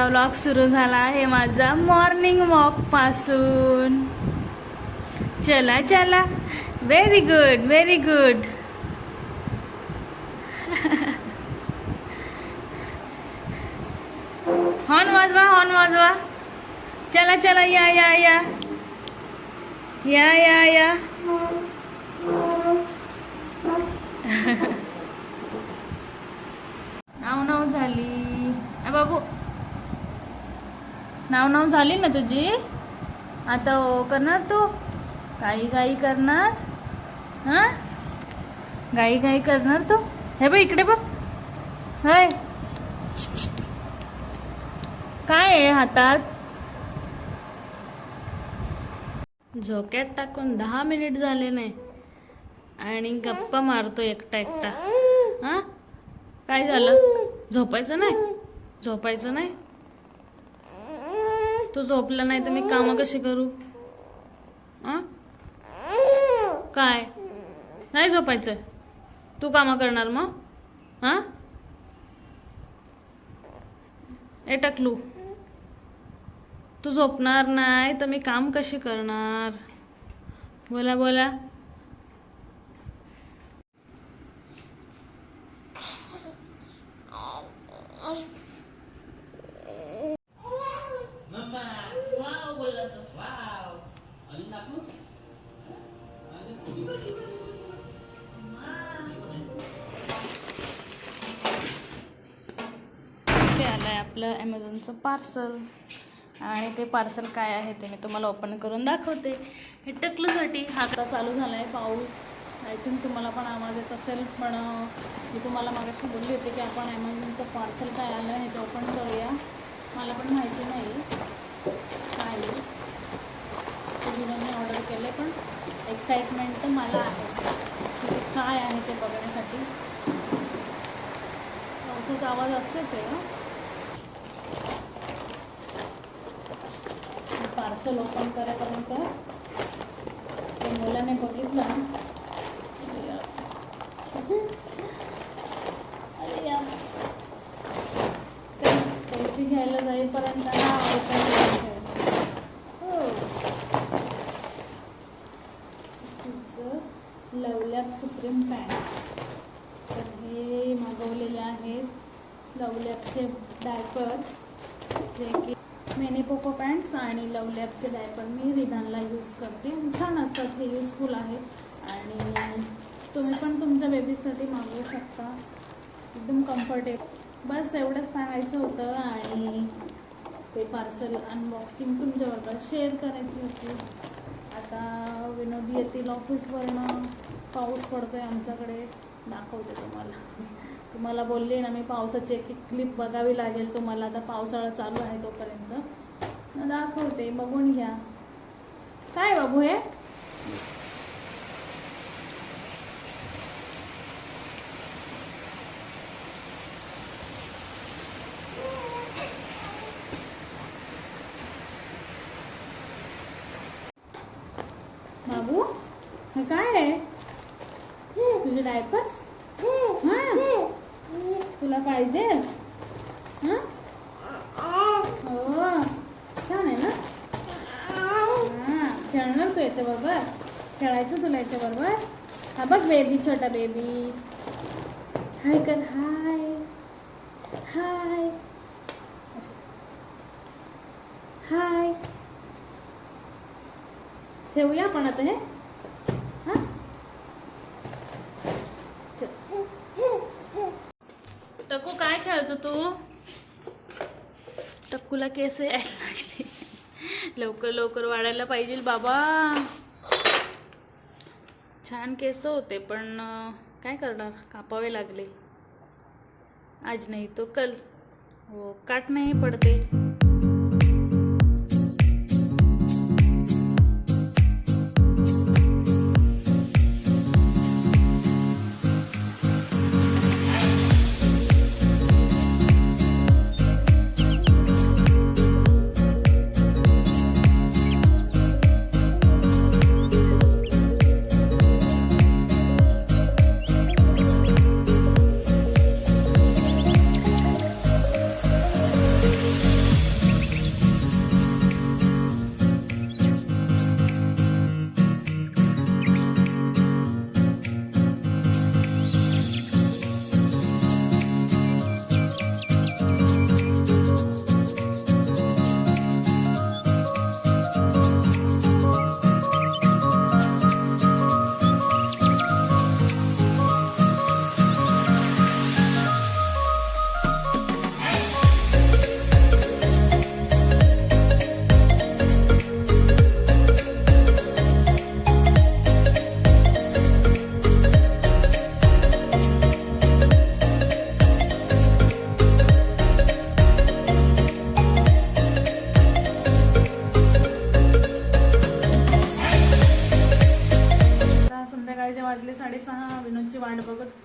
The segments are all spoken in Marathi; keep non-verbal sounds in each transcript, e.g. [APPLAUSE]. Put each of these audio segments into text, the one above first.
आजचा व्लॉग सुरू झाला आहे माझा मॉर्निंग वॉकपासून. चला चला. Very good very good horn वाजवा हॉर्न वाजवा. चला चला या या या. या या या. [LAUGHS] नाव नाव झाली बाबू. नाव नाव झाली ना तुझी? आता ओ करणार तू? काही गाई करणार? हा? गाई गाई करणार तू? हे बघ इकडे बघ. हाय. काय आहे हातात? झोक्यात टाकून दहा मिनिट झाले नाही. आणि गप्पा मारतो एकटा एकटा. हा? काय झालं? झोपायचं नाही? झोपायचं नाही? तू झोपला नाही तर मी कामं कशी करू? काय? नाही झोपायचं. तू कामं करणार मग? हा ए टकलू. तू झोपणार नाही तर मी काम कशी करणार? बोला बोला. इथे आलं आहे आपलं ॲमेझॉनचं पार्सल आणि ते पार्सल काय आहे ते मी तुम्हाला ओपन करून दाखवते. हे टकलूसाठी हाता चालू झाला आहे पाऊस. आय थिंक तुम्हाला पण आवाज येत असेल पण मी तुम्हाला मागाशी बोलली होती की आपण ॲमेझॉनचं पार्सल काय आलं आहे ते ओपन करूया. मला पण माहिती नाही. काय आहे. मी ऑर्डर केलं पण एक्साइटमेंट तर मला आहे. ते काय आहे ते बघण्यासाठी. पावसाचा आवाज असते ते पार्सल ओपन करेपर्यंत ते मुलाने बघितलं. अरे अरे पैसे घ्यायला जाईपर्यंत ना ओपन लवलॅप सुप्रीम पॅन्ट तर हे मागवलेले आहेत. लवलॅपचे डायपर्स जे की मेनी पोको पॅन्ट्स आणि लवलॅपचे डायपर मी रिधानला यूज करते. छान असतात हे यूजफुल आहे. आणि तुम्ही पण तुमच्या बेबीसाठी मागवू शकता. एकदम कम्फर्टेबल बस एवढंच सांगायचं होतं आणि ते पार्सल अनबॉक्सिंग तुमच्याबरोबर शेअर करायची होती. आता विनोदी येतील ऑफिसवरनं पाऊस पडतो आहे आमच्याकडे. दाखवते तुम्हाला. तुम्हाला बोलले ना मी पावसाची एक क्लिप बघावी लागेल तुम्हाला. आता पावसाळा चालू आहे तोपर्यंत. मग दाखवते बघून घ्या. काय बाबू हे? बाबू काय आहे? तुझे डायपर्स पाहिजे? हा? हो छान आहे ना? हां खेळणार तू याच्याबरोबर? खेळायचं तुला याच्याबरोबर? हा बघ बेबी छोटा बेबी हाय कर हाय हाय हाय ठेवूया आपण आता हे चल. टकू काय खेळतो तू चक्कूला केस यायला लागले. लवकर लवकर वाढायला पाहिजे बाबा. छान केस होते पण काय करणार? कापावे लागले. आज नाही तो कल. हो काट नाही पडते.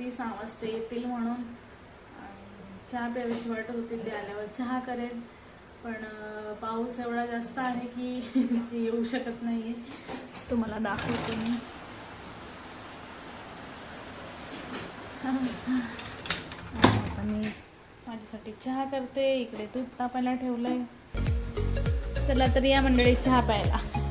ती सहा वाजता येतील म्हणून. चहा प्यावीशी वाटत होती ते आल्यावर चहा करेल पण पाऊस एवढा जास्त आहे की [LAUGHS] ते येऊ शकत नाही तुम्हाला दाखवते मी. आता मी माझ्यासाठी चहा करते. इकडे दूध तापायला ठेवलंय. चला तर या मंडळी चहा प्यायला.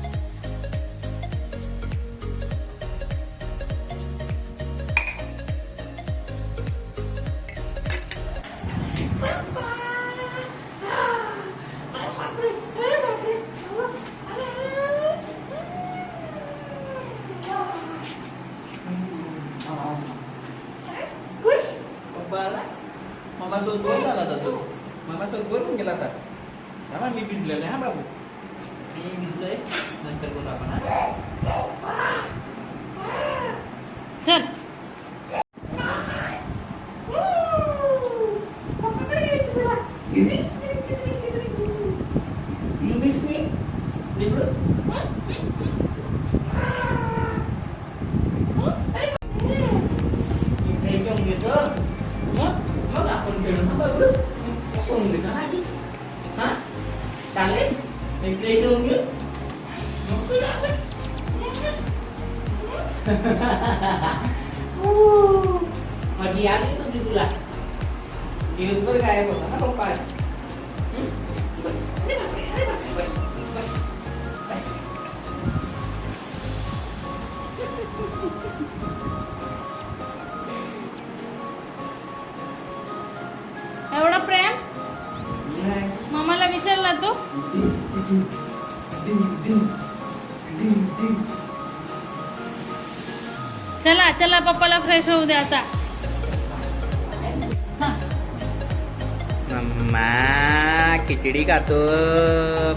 सोबत वरून गेला होता थांबा मी भिजलेलो आहे हा बाबू मी भिजलोय नंतर बोलू आपण हा चल You miss me? Libro? माझी याद येत होती तुला. दिवसभर गायब होता ना पप्पा? चला चला पप्पाला फ्रेश होऊ दे आता. मम्मा खिचडी खातो.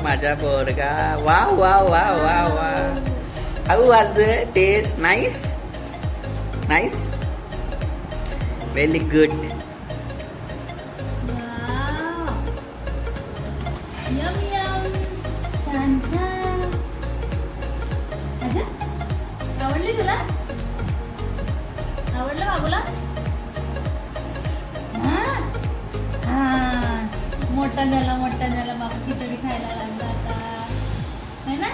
माझा पोरगा. वा वा वा वा वा how was taste nice nice very good बाबूला हा? मोठा झाला मोठा झाला. बाबू खिचडी खायला लागला आता. है ना?